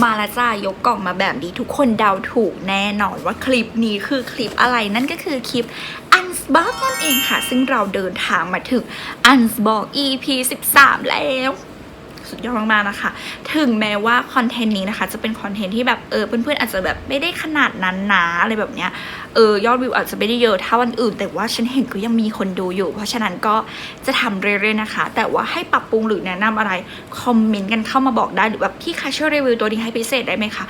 มาละจ้ายกกล่องมาแบบนี้ทุกคนเดาถูกแน่นอนว่าคลิปนี้คือคลิปอะไรนั่นก็คือคลิป u n s b o x นั่นเองค่ะ ซึ่งเราเดินทางมาถึง u n s b o x EP 13 แล้ว สุดยอดมากๆนะคะ ถึงแม้ว่าคอนเทนต์นี้นะคะ จะเป็นคอนเทนต์ที่แบบเออเพื่อนๆอาจจะแบบไม่ได้ขนาดนั้นนะอะไรแบบเนี้ยเออยอดวิวอาจจะไม่ได้เยอะเท่าวันอื่น แต่ว่าฉันเห็นก็ยังมีคนดูอยู่ เพราะฉะนั้นก็จะทำเรื่อยๆนะคะ แต่ว่าให้ปรับปรุงหรือแนะนำอะไรคอมเมนต์กันเข้ามาบอกได้หรือแบบพี่คะช่วยรีวิวตัวนี้ให้พิเศษได้ไหมคะ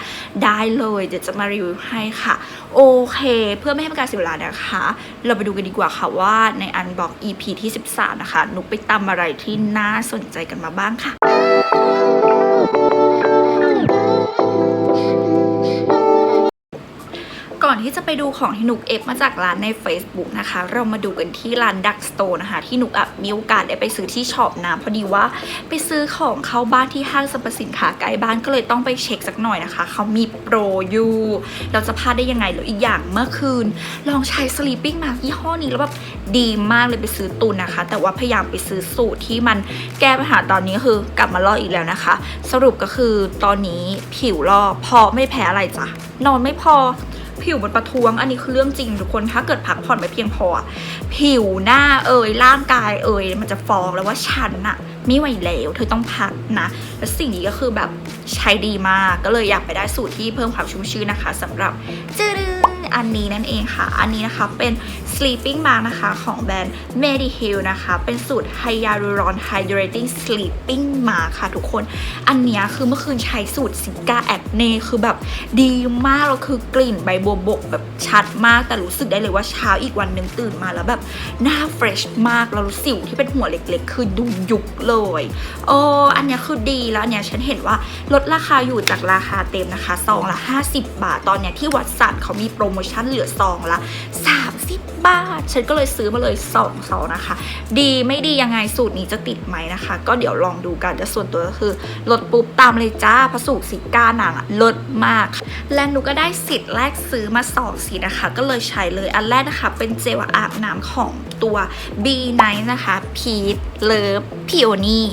ได้เลยเดี๋ยวจะมารีวิวให้ค่ะ โอเค เพื่อไม่ให้เป็นการเสียเวลานะคะ เราไปดูกันดีกว่าค่ะว่าในอันบอก EP ที่ 13 นะคะ นุกไปตำอะไรที่น่าสนใจกันมาบ้างค่ะ ก่ ที่จะไปดูของที่หนุกเอฟมาจากร้านใน Facebook นะคะ เรามาดูกันที่ร้านดักสโตนะคะ ที่หนุกอะมีโอกาสได้ไปซื้อที่ช็อปนะพอดีว่าไปซื้อของเข้าบ้านที่ห้างสรรพสินค้าใกล้บ้านก็เลยต้องไปเช็คสักหน่อยนะคะ เขามีโปรอยู่เราจะพลาดได้ยังไงแล้วอีกอย่างเมื่อคืน ลองใช้ sleeping mask ยี่ห้อนี้แล้วแบบดีมากเลยไปซื้อตุนนะคะ แต่ว่าพยายามไปซื้อสูตรที่มันแก้ปัญหาตอนนี้คือกลับมาลอกอีกแล้วนะคะ สรุปก็คือตอนนี้ผิวลอกพอไม่แพ้อะไรจ้ะนอนไม่พอ ผิวมันประท้วง อันนี้คือเรื่องจริงทุกคนถ้าเกิดพักผ่อนไม่เพียงพอ ผิวหน้าเอ่ยร่างกายเอ่ยมันจะฟ้องแล้วว่าฉันอะไม่ไหวแล้วเธอต้องพักนะ และสิ่งนี้ก็คือแบบใช้ดีมากก็เลยอยากไปได้สูตรที่เพิ่มความชุ่มชื้นนะคะสำหรับจืดอันนี้นั่นเองค่ะ อันนี้นะคะเป็น sleeping mask นะคะ ของแบรนด์ Mediheal นะคะ เป็นสูตร Hyaluron Hydrating Sleeping Mask ค่ะทุกคน อันนี้คือเมื่อคืนใช้สูตรซิก้าแอคเน่คือแบบดีมาก แล้วคือกลิ่นใบบัวบกแบบชัดมากแต่รู้สึกได้เลยว่าเช้าอีกวันหนึ่งตื่นมาแล้วแบบหน้าเฟรชมากแล้วสิวที่เป็นหัวเล็กๆ คือดูยุบเลยโอ้อันนี้คือดีแล้วอันเนี้ยฉันเห็นว่าลดราคาอยู่จากราคาเต็มนะคะซองละ 50 บาทตอนเนี้ยที่วัดสันเขามีโปรโมชั่นเหลือซองละ 30 บาท ฉันก็เลยซื้อมาเลย2องซองนะคะ ดีไม่ดียังไงสูตรนี้จะติดไหมนะคะ ก็เดี๋ยวลองดูกันแต่ส่วนตัวก็คือลดปุ๊บตามเลยจ้าพระสูตรซิก้านางลดมาก และหนูก็ได้สิทธิ์แรกซื้อมา2สีนะคะ ก็เลยใช้เลยอันแรกนะคะ เป็นเจลอาบน้ำของตัว B Night นะคะพีทเลิฟพิโอนี่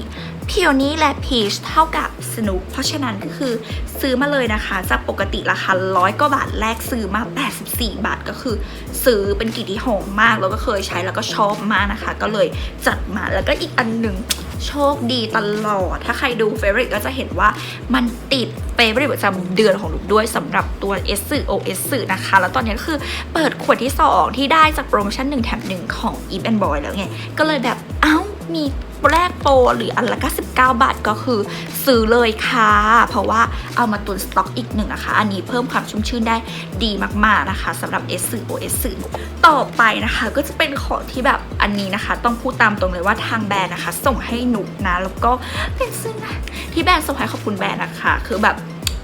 พิโอนี่และพีชเท่ากับสนุก เพราะฉะนั้นก็คือซื้อมาเลยนะคะ จากปกติราคาร้อยกว่าบาทแรกซื้อมา 84 บาทก็คือ ซื้อเป็นกลิ่ที่หอมมาก แล้วก็เคยใช้แล้วก็ชอบมากนะคะ ก็เลยจัดมาแล้วก็อีกอันหนึ่ง โชคดีตลอด ถ้าใครดูเฟเวอร์ก็จะเห็นว่ามันติดเฟเวอร์ประจำเดือนของลุกด้วยสำหรับตัว S สื่อ OS สื่อนะคะ แล้วตอนนี้ก็คือเปิดขวดที่ 2 ที่ได้จากโปรโมชั่น 1 แถม 1 ของ e v e n Boy แล้วไง ก็เลยแบบ เอ้ามี แรกโปรหรืออันละ99 บาทก็คือซื้อเลยค่ะ เพราะว่าเอามาตุนสต็อกอีกหนึ่งนะคะ อันนี้เพิ่มความชุ่มชื่นได้ดีมากๆนะคะสำหรับ S สื่อ OS สื่อต่อไปนะคะก็จะเป็นของที่แบบอันนี้นะคะ ต้องพูดตามตรงเลยว่าทางแบรนด์นะคะ ส่งให้หนุกนะ แล้วก็เป็นซึ่งที่แบรนด์ส่งให้ขอบคุณแบรนด์นะคะ คือแบบ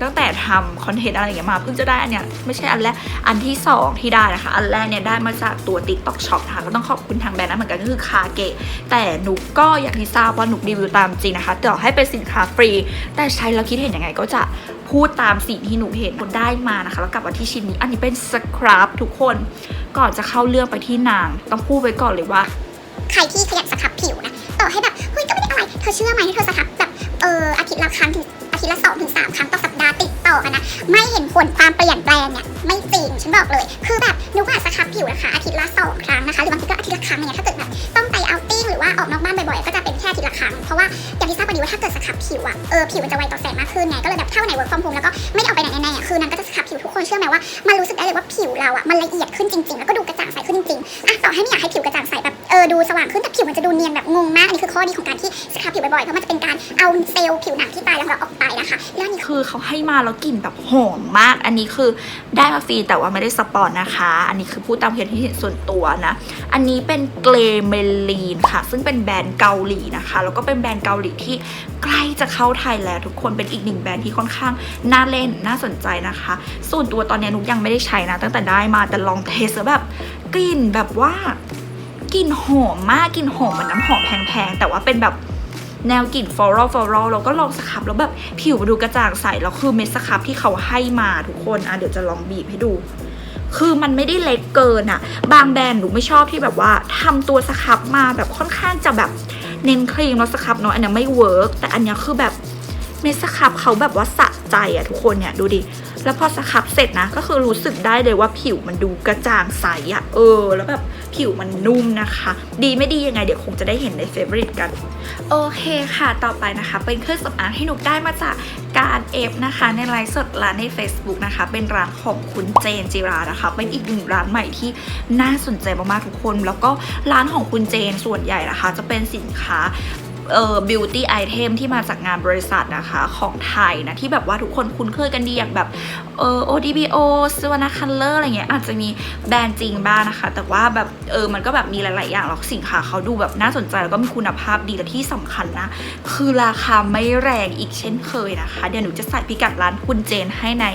ตั้งแต่ทำคอนเทนต์อะไรอย่างเงี้ยมาเพิ่งจะได้อันเนี้ยไม่ใช่อันแรกอันที่สองที่ได้นะคะ อันแรกเนี่ยได้มาจากตัว TikTok Shop นะคะก็ต้องขอบคุณทางแบรนด์นั้นเหมือนกันก็คือคาเกะแต่หนูก็อยางที่ทราบว่าหนูรีวิวตามจริงนะคะต่อให้เป็นสินค้าฟรี แต่ใช้แล้วคิดเห็นยังไงก็จะพูดตามสิ่งที่หนูเห็นคนได้มานะคะ แล้วกลับมาที่ชิ้นนี้อันนี้เป็นสครับทุกคนก่อนจะเข้าเรื่องไปที่นาง ต้องพูดไว้ก่อนเลยว่าใครที่ขยันสครับผิวนะต่อให้แบบเฮ้ยก็ไม่ได้อะไรเธอเชื่อไหมที่เธอสครับแบบเอออาทิตย์ละครั้งถึง อาทิตย์ละสองถึงสามครั้งต่อสัปดาห์ติดต่อกันนะ ไม่เห็นผลความเปลี่ยนแปลงเนี่ยไม่จริงฉันบอกเลย คือแบบนุกอะสครับผิวนะคะอาทิตย์ละสองครั้งนะคะหรือบางทีก็อาทิตย์ละครั้งเนี่ยถ้าเกิดแบบต้องไปเอาติ้งหรือว่าออกนอกบ้านบ่อยๆก็จะเป็นแค่อาทิตย์ละครั้งเพราะว่าอย่างที่ทราบพอดีว่าถ้าเกิดสครับผิวอะเออผิวมันจะไวต่อแสงมากขึ้นไงก็เลยแบบถ้าวันไหน work from home แล้วก็ไม่ได้ออกไปไหนแน่ๆอะคืนนั้นก็จะสครับผิวทุกคนเชื่อไหมว่ามันรู้สึกได้เลยว่าผิวเราอะมันละเอียดขึ้นจริงๆแล้วก็ดูกระจ่างใสขึ้นจริงๆอะต่อให้ไม่อยากให้ผิวกระจ่าง ออดูสว่างขึ้นแต่ผิวมันจะดูเนียนแบบงงมากอันนี้คือข้อดีของการที่สครับผิวบ่อยๆเพราะมันจะเป็นการเอาเซลล์ผิวหนังที่ตายแล้วเราออกไปนะคะแล้วนนี้คือเขาให้มาแล้วกลิ่นแบบหอมมาก อันนี้คือได้มาฟรีแต่ว่าไม่ได้สปอนนะคะ อันนี้คือพูดตามเหตุที่เห็นส่วนตัวนะ อันนี้เป็นเกรเมลีนค่ะ ซึ่งเป็นแบรนด์เกาหลีนะคะ แล้วก็เป็นแบรนด์เกาหลีที่ใกล้จะเข้าไทยแล้วทุกคนเป็นอีกหนึ่งแบรนด์ที่ค่อนข้างน่าเล่นน่าสนใจนะคะ ส่วนตัวตอนนี้นุกยังไม่ได้ใช้นะ ตั้งแต่ได้มาแต่ลองเทสแบบกลิ่นแบบว่า กลิ่นหอมมากกลิ่นหอมเหมือนน้ำหอมแพงๆแต่ว่าเป็นแบบแนวกลิ่นฟลอรัลฟลอรัลเราก็ลองสครับแล้วแบบผิวดูกระจ่างใสแล้วคือเม็ดสครับที่เขาให้มาทุกคนอะเดี๋ยวจะลองบีบให้ดู คือมันไม่ได้เล็กเกินอะบางแบรนด์หนูไม่ชอบที่แบบว่าทำตัวสครับมาแบบค่อนข้างจะแบบเน้นครีมแล้วสครับเนาะอันนี้ไม่เวิร์กแต่อันนี้คือแบบเม็ดสครับเขาแบบว่าสะใจอะทุกคนเนี่ยดูดิ แล้วพอสครับเสร็จนะ ก็คือรู้สึกได้เลยว่าผิวมันดูกระจ่างใสอะเออ แล้วแบบผิวมันนุ่มนะคะ ดีไม่ดียังไงเดี๋ยวคงจะได้เห็นในเฟ v o r ริตกัน โอเคค่ะ ต่อไปนะคะ เป็นเครื่องสำอางที่หนุกได้มาจากการเอฟนะคะ ในไลฟ์สดร้านใน Facebook นะคะ เป็นร้านของคุณเจนจิรานะคะ เป็นอีกหนึ่งร้านใหม่ที่น่าสนใจมากๆทุกคน แล้วก็ร้านของคุณเจนส่วนใหญ่นะคะ จะเป็นสินค้า เอ่อ beauty item ที่มาจากงานบริษัทนะคะของไทยนะที่แบบว่าทุกคนคุ้นเคยกันดีอย่างแบบเออ ODBO สวนาคัลเลอร์อะไรเงี้ยอาจจะมีแบรนด์จริงบ้างนะคะ แต่ว่าแบบเออมันก็แบบมีหลาย ๆ อย่างแล้วสินค้าเขาดูแบบน่าสนใจ แล้วก็มีคุณภาพดีและที่สำคัญนะ คือราคาไม่แรงอีกเช่นเคยนะคะ เดี๋ยวหนูจะใส่พิกัดร้านคุณเจนให้ใน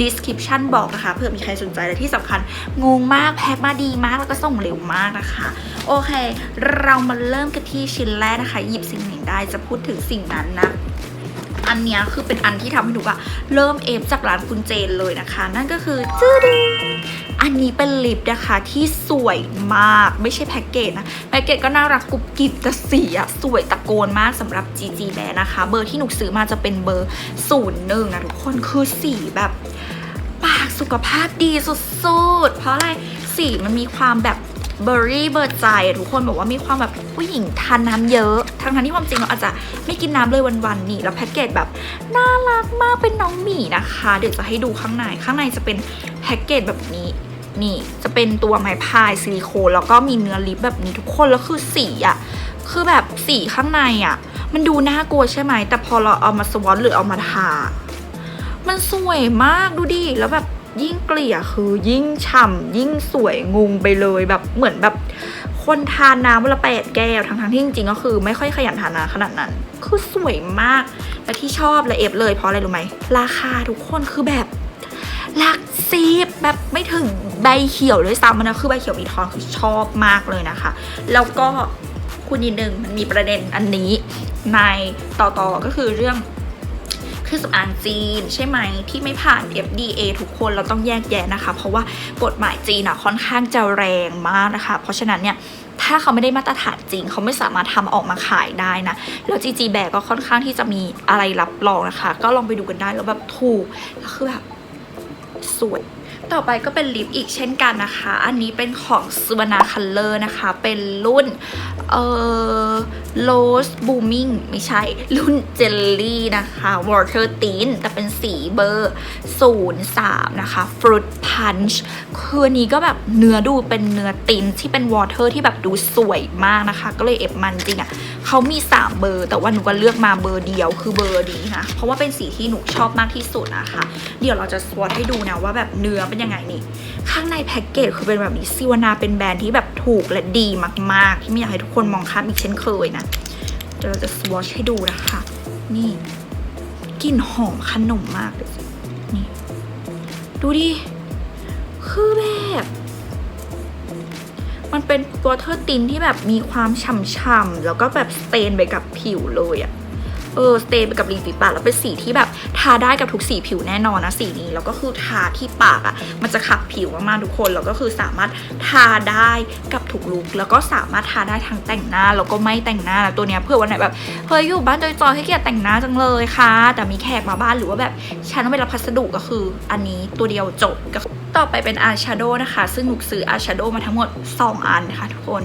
description บอกนะคะเผื่อมีใครสนใจและที่สำคัญงงมากแพ็คมาดีมากแล้วก็ส่งเร็วมากนะคะโอเค เรามาเริ่มกันที่ชิ้นแรกนะคะ หยิบสิ่งหนึ่งได้จะพูดถึงสิ่งนั้นนะ อันเนี้ยคือเป็นอันที่ทำให้หนูอะเริ่มเอฟจากร้านคุณเจนเลยนะคะ นั่นก็คือจืดอันนี้เป็นลิปนะคะที่สวยมากไม่ใช่แพ็กเกจนะ แพ็กเกจก็น่ารักกรุบกริบแต่สีอะสวยตะโกนมากสำหรับ GG แบรนะคะ เบอร์ที่หนูซื้อมาจะเป็นเบอร์ศูนย์หนึ่งนะทุกคนคือสีแบบ ปากสุขภาพดีสุดๆ เพราะอะไรสีมันมีความแบบ เบอร์รี่เบอร์ใจทุกคนบอกว่ามีความแบบผู้หญิงทานน้ำเยอะ ทั้งทที่ความจริงเราอาจจะไม่กินน้ำเลยวันๆนี่ แล้วแพ็กเกจแบบน่ารักมากเป็นน้องหมีนะคะ เดี๋ยวจะให้ดูข้างใน ข้างในจะเป็นแพ็กเกจแบบนี้นี่จะเป็นตัวไม้พายซิลิโคนแล้วก็มีเนื้อลิปแบบนี้ทุกคนแล้วคือสีอะคือแบบสีข้างในอะมันดูน่ากลัวใช่ไหมแต่พอเราเอามาสวอตหรือเอามาทา มันสวยมากดูดิแล้วแบบ ยิ่งเกลี่ยคือยิ่งฉ่ำยิ่งสวยงงไปเลยแบบเหมือนแบบคนทานน้ำวันละแปดแก้วทั้งทั้งๆที่จริงๆก็คือไม่ค่อยขยันทานน้ำขนาดนั้น คือสวยมากและที่ชอบและเอฟเลยเพราะอะไรรู้ไหมราคาทุกคนคือแบบหลักสิบแบบไม่ถึงใบเขียวด้วยซ้ำนะคือใบเขียวมีทองคือชอบมากเลยนะคะ แล้วก็คุณนิดนึงมันมีประเด็นอันนี้ในต่อๆก็คือเรื่อง เครื่องสำอางจีน ใช่ไหมที่ไม่ผ่าน FDA ทุกคนเราต้องแยกแยะนะคะ เพราะว่ากฎหมายจีนอะค่อนข้างจะแรงมากนะคะ เพราะฉะนั้นเนี่ยถ้าเขาไม่ได้มาตรฐานจริง เขาไม่สามารถทำออกมาขายได้นะ แล้ว GG แบกก็ค่อนข้างที่จะมีอะไรรับรองนะคะ ก็ลองไปดูกันได้แล้วแบบถูกแล้วคือแบบสวย ต่อไปก็เป็นลิปอีกเช่นกันนะคะ อันนี้เป็นของ s u v a n a Color นะคะ เป็นรุ่นเอ่อ Rose Booming ไม่ใช่ รุ่น Jelly นะคะ Water Tint แต่เป็นสีเบอร์ 03 นะคะ Fruit Punch คือนนี้ก็แบบเนื้อดูเป็นเนื้อตินที่เป็น Water ที่แบบดูสวยมากนะคะ ก็เลยเอฟมันจริงอะ่ะเขามี 3 เบอร์ แต่ว่าหนูก็เลือกมาเบอร์เดียวคือเบอร์นี้นะ เพราะว่าเป็นสีที่หนูชอบมากที่สุดนะคะ เดี๋ยวเราจะสวอตให้ดูนะว่าแบบเนื้อเป็นยังไงนี่ ข้างในแพ็กเกจคือเป็นแบบนี้ซิวนาเป็นแบรนด์ที่แบบถูกและดีมาก ๆ ที่ไม่อยากให้ทุกคนมองข้ามอีกเช่นเคยนะ เดี๋ยวเราจะสวอชให้ดูนะคะ นี่กลิ่นหอมขนมมากเลยนี่ ดูดิ คือแบบมันเป็นวอเทอร์ตินที่แบบมีความฉ่ำๆแล้วก็แบบสเตนไปกับผิวเลยอะ เออสเตย์ไปกับริมฝีปากแล้วเป็นสีที่แบบทาได้กับทุกสีผิวแน่นอนนะสีนี้แล้วก็คือทาที่ปากอะ่ะมันจะขับผิวมากๆทุกคนแล้วก็คือสามารถทาได้กับทุกลุคแล้วก็สามารถทาได้ทั้งแต่งหน้าแล้วก็ไม่แต่งหน้านะตัวเนี้ยเพื่อวันไหนแบบเฮ้ยอยู่บ้านจอยๆให้เกียรแต่งหน้าจังเลยค่ะ แต่มีแขกมาบ้านหรือว่าแบบฉันต้องไปรับพัสดุก็คือ อันนี้ตัวเดียวจบก็ต่อไปเป็นอายแชโดนะคะ ซึ่งหนูซื้ออายแชโดมาทั้งหมด 2 อันนะคะทุกคน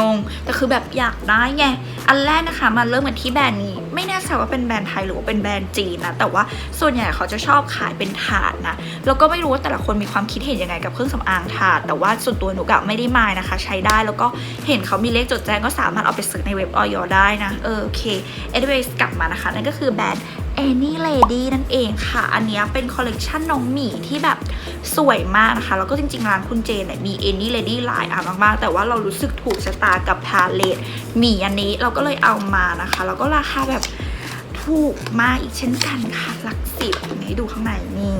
งง แต่คือแบบอยากได้ไง อันแรกนะคะมาเริ่มกันที่แบรนด์นี้ ไม่แน่ใจว่าเป็นแบรนด์ไทยหรือว่าเป็นแบรนด์จีนนะ แต่ว่าส่วนใหญ่เขาจะชอบขายเป็นถาดนะ แล้วก็ไม่รู้ว่าแต่ละคนมีความคิดเห็นยังไงกับเครื่องสำอางถาด แต่ว่าส่วนตัวหนูกะไม่ได้มายนะคะ ใช้ได้ แล้วก็เห็นเขามีเลขจดแจ้งก็สามารถเอาไปซื้อในเว็บออยได้นะ เออโอเค anyways กลับมานะคะ นั่นก็คือแบรนด์ Any Lady นั่นเองค่ะ อันนี้เป็นคอลเลกชันน้องหมีที่แบบสวยมากนะคะ แล้วก็จริงๆ ร้านคุณเจนเนี่ยมี Any Lady หลายอันมากๆ แต่ว่าเรารู้สึกถูกชะตากับพาเลตหมีอันนี้เราก็เลยเอามานะคะ แล้วก็ราคาแบบถูกมากอีกเช่นกันค่ะหลักสิบให้ดูข้างในนี่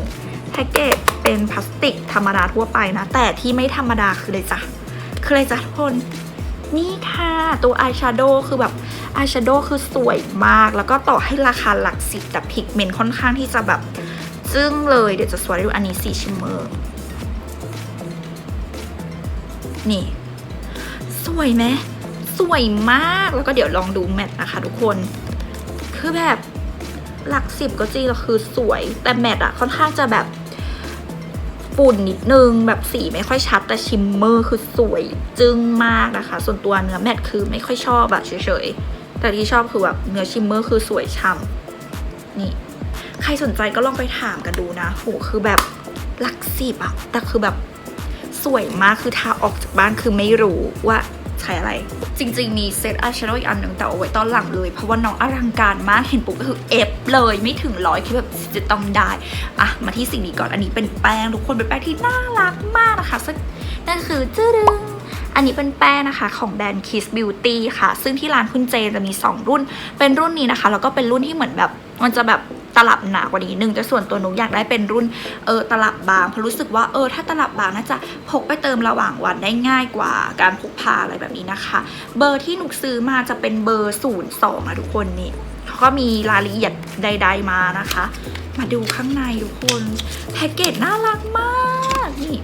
แพ็กเกจเป็นพลาสติกธรรมดาทั่วไปนะ แต่ที่ไม่ธรรมดาคือเลยจ้ะคือเลยจ้ะทุกคน นี่ค่ะ ตัวอายแชโดว์คือแบบอายแชโดว์คือสวยมาก แล้วก็ต่อให้ราคาหลักสิบแต่พิกเมนต์ค่อนข้างที่จะแบบจึ้งเลย เดี๋ยวจะสวยดูอันนี้สีชิมเมอร์ นี่ สวยไหมสวยมากแล้วก็เดี๋ยวลองดูแมทนะคะทุกคน คือแบบหลักสิบก็จริงแต่คือสวยแต่แมทอะค่อนข้างจะแบบ ฝุ่นนิดนึงแบบสีไม่ค่อยชัดแต่ชิมเมอร์คือสวยจึ้งมากนะคะ ส่วนตัวเนื้อแมทคือไม่ค่อยชอบแบบเฉยๆ แต่ที่ชอบคือแบบเนื้อชิมเมอร์คือสวยช่ำนี่ ใครสนใจก็ลองไปถามกันดูนะโหคือแบบหลักสิบอะแต่คือแบบสวยมากคือทาออกจากบ้านคือไม่รู้ว่า ใช้อะไร จริง ๆ มีเซตอายแชโดว์อีกอันหนึ่งแต่เอาไว้ตอนหลังเลย เพราะว่าน้องอลังการมากเห็นปุ๊บก็คือเอฟเลยไม่ถึงร้อยคือแบบจะต้องได้อะมาที่สิ่งนี้ก่อนอันนี้เป็นแป้งทุกคนเป็นแป้งที่น่ารักมากนะคะซึ่งนั่นคือจื้อดึงอันนี้เป็นแป้งนะคะของแบรนด์ Kiss Beauty ค่ะ ซึ่งที่ร้านคุณเจจะมี 2 รุ่น เป็นรุ่นนี้นะคะ แล้วก็เป็นรุ่นที่เหมือนแบบ มันจะแบบตลับหนากว่านี้นึงแต่ส่วนตัวหนูอยากได้เป็นรุ่นเออตลับบางเพราะรู้สึกว่าเออถ้าตลับบางน่าจะพกไปเติมระหว่างวันได้ง่ายกว่าการพกพาอะไรแบบนี้นะคะ เบอร์ที่หนูซื้อมาจะเป็นเบอร์ 02นะทุกคนนี่เขาก็มีรายละเอียดใด ๆมานะคะ มาดูข้างในทุกคนแพ็กเกจน่ารักมากนี่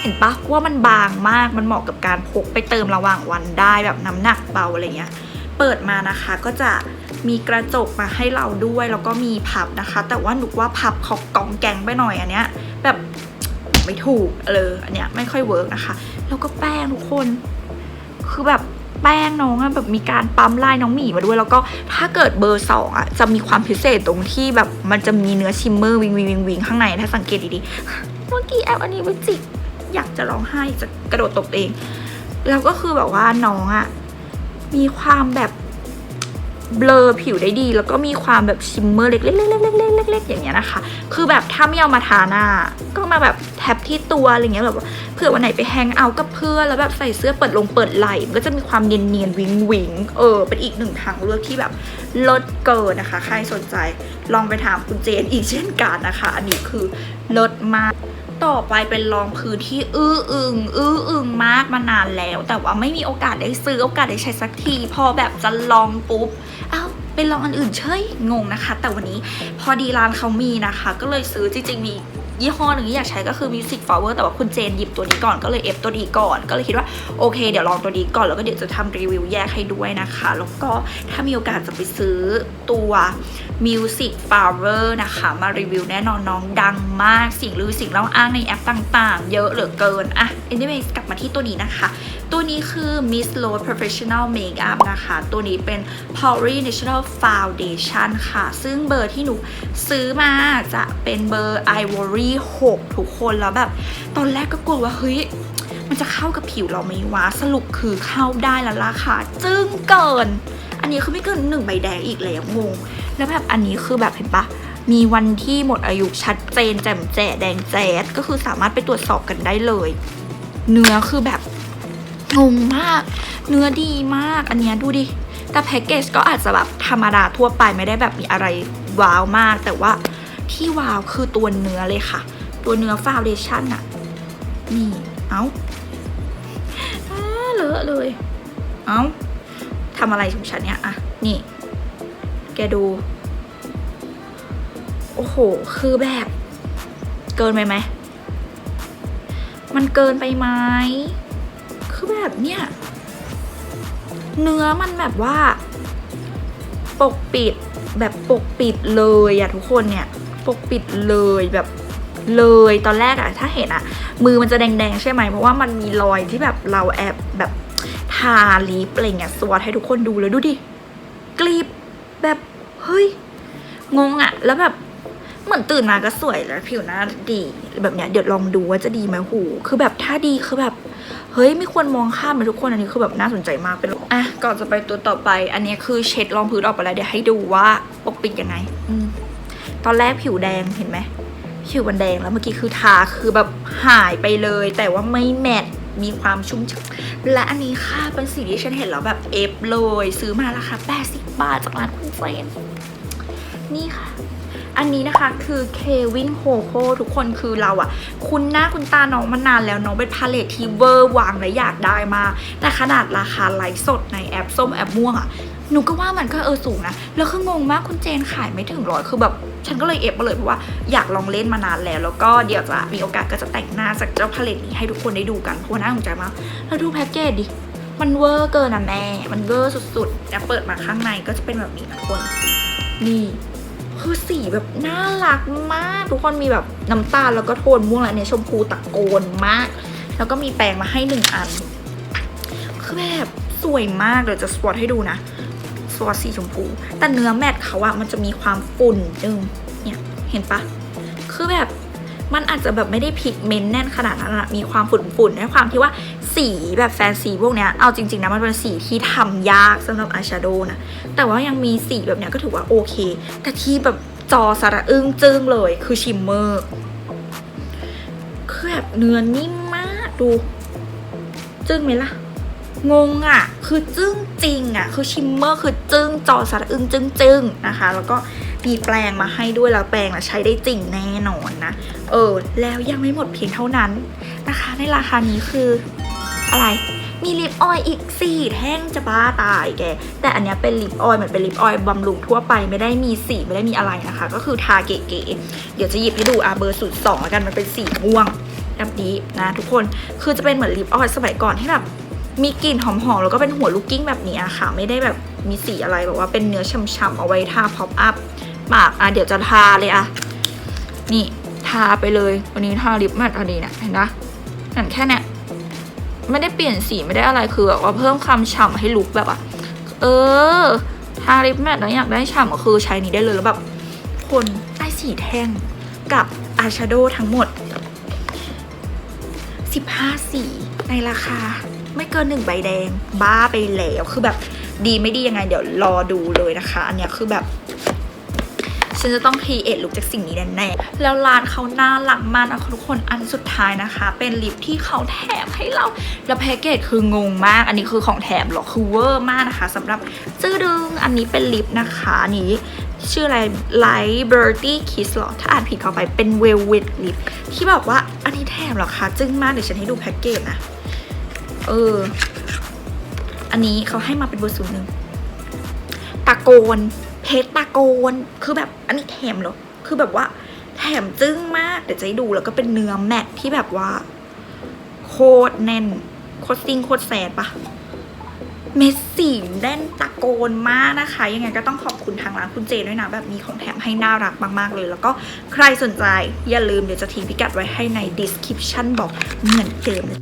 เห็นปะว่ามันบางมากมันเหมาะกับการพกไปเติมระหว่างวันได้แบบน้ำหนักเบาอะไรเงี้ย เปิดมานะคะก็จะ มีกระจกมาให้เราด้วยแล้วก็มีพับนะคะ แต่ว่าหนูว่าพับเขากองแกงไปหน่อยอันเนี้ยแบบไม่ถูกเลยอันเนี้ยไม่ค่อยเวิร์กนะคะ แล้วก็แป้งทุกคน คือแบบแป้งน้องอะแบบมีการปั๊มลายน้องหมีมาด้วย แล้วก็ถ้าเกิดเบอร์สองอะจะมีความพิเศษตรงที่แบบมันจะมีเนื้อชิมเมอร์วิงวิงวิงวิงข้างในถ้าสังเกตดีๆเมื่อกี้แอบอันนี้ไปจิกอยากจะร้องไห้จะกระโดดตบเอง แล้วก็คือแบบว่าน้องอะมีความแบบ เบลอผิวได้ดี แล้วก็มีความแบบชิมเมอร์เล็กๆเล็กๆเล็กๆๆอย่างเงี้ยนะคะ คือแบบถ้าไม่เอามาทาหน้า ก็มาแบบแท็บที่ตัวอะไรเงี้ยแบบเผื่อวันไหนไปแฮงเอาท์กับเพื่อนแล้วแบบใส่เสื้อเปิดลงเปิดไหล่มันก็จะมีความเนียนๆวิงวิงๆเออเป็นอีกหนึ่งทางเลือกที่แบบลดเกินนะคะ ใครสนใจลองไปถามคุณเจนอีกเช่นกันนะคะ อันนี้คือลดมาก ต่อไปเป็นรองพื้นที่อื้ออึงอื้ออึงมากมานานแล้ว แต่ว่าไม่มีโอกาสได้ซื้อโอกาสได้ใช้สักที พอแบบจะลองปุ๊บอ้าวเป็นลองอันอื่นเฉยงงนะคะ แต่วันนี้พอดีร้านเขามีนะคะ ก็เลยซื้อจริงๆมี ยี่ห้อหนึ่งที่อยากใช้ก็คือ Music Flower แต่ว่าคุณเจนหยิบตัวนี้ก่อนก็เลยเอฟตัวนี้ก่อน ก็เลยคิดว่าโอเค เดี๋ยวลองตัวนี้ก่อนแล้วก็เดี๋ยวจะทำรีวิวแยกให้ด้วยนะคะ แล้วก็ถ้ามีโอกาสจะไปซื้อตัว Music Flower นะคะ มารีวิวแน่นอนน้องดังมาก สิ่งลือสิ่งเล่าอ้างในแอปต่างๆ เยอะเหลือเกิน อะ anyways กลับมาที่ตัวนี้นะคะตัวนี้คือ Miss Low Professional Makeup นะคะ ตัวนี้เป็น Power Natural Foundation ค่ะ ซึ่งเบอร์ที่หนูซื้อมาจะเป็นเบอร์ Ivory 6 ทุกคนแล้วแบบ ตอนแรกก็กลัวว่า เฮ้ยมันจะเข้ากับผิวเราไหมวะ สรุปคือเข้าได้แล้วราคาจึ้งเกิน อันนี้คือไม่เกินหนึ่งใบแดงอีกแล้วงง แล้วแบบอันนี้คือแบบเห็นปะมีวันที่หมดอายุชัดเจนแจ่มแจ๋แดงแจ๊ดก็คือสามารถไปตรวจสอบกันได้เลย เนื้อคือแบบ งงมาก เนื้อดีมากอันเนี้ยดูดิ แต่แพ็กเกจก็อาจจะแบบธรรมดาทั่วไปไม่ได้แบบมีอะไรว้าวมาก แต่ว่าที่ว้าวคือตัวเนื้อเลยค่ะ ตัวเนื้อฟาวเดชั่นอะนี่เอาอ้าเลอะเลย เอาทำอะไรของฉันเนี่ยอะนี่ แกดู โอ้โห คือแบบ เกินไปไหม มันเกินไปไหม แบบเนี่ย เนื้อมันแบบว่า ปกปิดแบบปกปิดเลยอะทุกคนเนี่ย ปกปิดเลยแบบเลยตอนแรกอะถ้าเห็นอะมือมันจะแดงๆใช่ไหมเพราะว่ามันมีรอยที่แบบเราแอบแบบทาลิปอะไรเงี้ยสวดให้ทุกคนดูเลยดูดิกลีบแบบเฮ้ยงงอะแล้วแบบ เหมือนตื่นมาก็สวยแล้วผิวหน้าดีแบบเนี้ยเดี๋ยวลองดูว่าจะดีไหมหูคือแบบถ้าดีคือแบบเฮ้ยไม่ควรมองข้ามเลยทุกคนอันนี้คือแบบน่าสนใจมากเป็นอะก่อนจะไปตัวต่อไป อันนี้คือเช็ดรองพื้นออกไปแล้วเดี๋ยวให้ดูว่าปกปิดยังไงอืมตอนแรกผิวแดงเห็นไหมผิวมันแดงแล้วเมื่อกี้คือทาคือแบบหายไปเลย แต่ว่าไม่แมทมีความชุ่มชื้นและอันนี้ค่ะเป็นสีที่ฉันเห็นแล้วแบบเอฟเลย ซื้อมาราคา80 บาทจากร้านคุณเฟรนนี่ค่ะ อันนี้นะคะคือเควินโฮโคทุกคนคือเราอะคุ้นหน้าคุณตาน้องมานานแล้วน้องเป็นพาเลทที่เวอร์วางและอยากได้มา แต่ขนาดราคาไลฟ์สดในแอปส้มแอปม่วงอะหนูก็ว่ามันก็เออสูงนะ แล้วคืองงมากคุณเจนขายไม่ถึงร้อยคือแบบ ฉันก็เลยเอฟมาเลยเพราะว่าอยากลองเล่นมานานแล้ว แล้วก็เดี๋ยวจะมีโอกาสก็จะแต่งหน้าจากเจ้าพาเลทนี้ให้ทุกคนได้ดูกันเพราะน่าสนใจมากแล้วดูแพ็กเกจดิ มันเวอร์เกินอะแม่ มันเวอร์สุดๆแต่เปิดมาข้างในก็จะเป็นแบบนี้นะทุกคน นี่ คือสีแบบน่ารักมาก ทุกคนมีแบบน้ำตาลแล้วก็โทนม่วงและเนี่ยชมพูตะโกนมาก แล้วก็มีแปรงมาให้หนึ่งอัน คือแบบสวยมากเดี๋ยวจะสวอตให้ดูนะ สวอตสีชมพู แต่เนื้อแมทเขาอะมันจะมีความฝุ่นนึงเนี่ยเห็นปะคือแบบมันอาจจะแบบไม่ได้พิกเมนต์แน่นขนาดนั้นอะมีความฝุ่นๆด้วยความที่ว่า สีแบบแฟนซีพวกเนี้ยเอาจริงๆนะมันเป็นสีที่ทำยากสำหรับอายแชโดว์นะ แต่ว่ายังมีสีแบบเนี้ยก็ถือว่าโอเค แต่ที่แบบจอสระอึ้งจึ้งเลยคือชิมเมอร์คือแบบเนื้อนิ่มมากดู จึ้งไหมล่ะ งงอะ คือจึ้งจริงอะ คือชิมเมอร์คือจึ้งจอสระอึ้งจึ้งจึ้งนะคะ แล้วก็มีแปรงมาให้ด้วยแล้วแปรงอะใช้ได้จริงแน่นอนนะ เออ แล้วยังไม่หมดเพียงเท่านั้นนะคะ ในราคานี้คือ อะไร มีลิปออยล์อีก4แท่งจะบ้าตายแก แต่อันนี้เป็นลิปออยล์เหมือนเป็นลิปออยล์บำรุงทั่วไปไม่ได้มีสีไม่ได้มีอะไรนะคะ ก็คือทาเก๋ๆเดี๋ยวจะหยิบให้ดูอาเบอร์สูตรสองแล้วกันมันเป็นสีม่วงแบบนี้นะทุกคนคือจะเป็นเหมือนลิปออยล์สมัยก่อนที่แบบมีกลิ่นหอมๆแล้วก็เป็นหัวลูกกิ้งแบบนี้อะค่ะ ไม่ได้แบบมีสีอะไรแบบว่าเป็นเนื้อช่ำๆเอาไว้ทาพ็อปอัพปากอะเดี๋ยวจะทาเลยอะนี่ทาไปเลย วันนี้ทาลิปมทพอดีเนี่ยเห็นปะเห็นแค่เนี้ย ไม่ได้เปลี่ยนสีไม่ได้อะไรคือแบบว่าเพิ่มความฉ่ำให้ลุคแบบอะเออทาลิปแมทแล้วอยากได้ฉ่ำก็คือใช้นี้ได้เลยแล้วแบบคนได้สีแท่งกับอายแชโดว์ทั้งหมด 15 สีในราคา ไม่เกินหนึ่งใบแดง บ้าไปแล้วคือแบบดีไม่ดียังไงเดี๋ยวรอดูเลยนะคะ อันเนี้ยคือแบบ ฉันจะต้องครีเอทลุกจากสิ่งนี้แน่ๆแล้วร้านเขาน่ารักมากนะคะทุกคนอันสุดท้ายนะคะ เป็นลิปที่เขาแถมให้เราแล้วแพ็กเกจคืองงมาก อันนี้คือของแถมเหรอคือเวอร์มากนะคะสำหรับจื้อดึงอันนี้เป็นลิปนะคะนนี้ชื่ออะไร Liberty Kiss หรอ ถ้าอ่านผิดเข้าไปเป็น Velvet Lip ที่แบบว่าอันนี้แถมเหรอคะ จึ้งมาก เดี๋ยวฉันให้ดูแพ็กเกจนะ เออ อันนี้เขาให้มาเป็นเบอร์ศูนย์หนึ่ง ตะโกน เพชรตะโกน คือแบบอันนี้แถมเหรอ คือแบบว่า แถมจึ้งมาก เดี๋ยวจะให้ดูแล้วก็เป็นเนื้อแมทที่แบบว่า โคตรแน่น โคตรซิงโคตรแสดปะเมสซี่แน่นตะโกนมากนะคะ ยังไงก็ต้องขอบคุณทางร้านคุณเจด้วยนะ แบบมีของแถมให้น่ารักมาก ๆ เลย แล้วก็ใครสนใจอย่าลืมเดี๋ยวจะทิ้งพิกัดไว้ให้ใน description บอกเหมือนเดิมเลย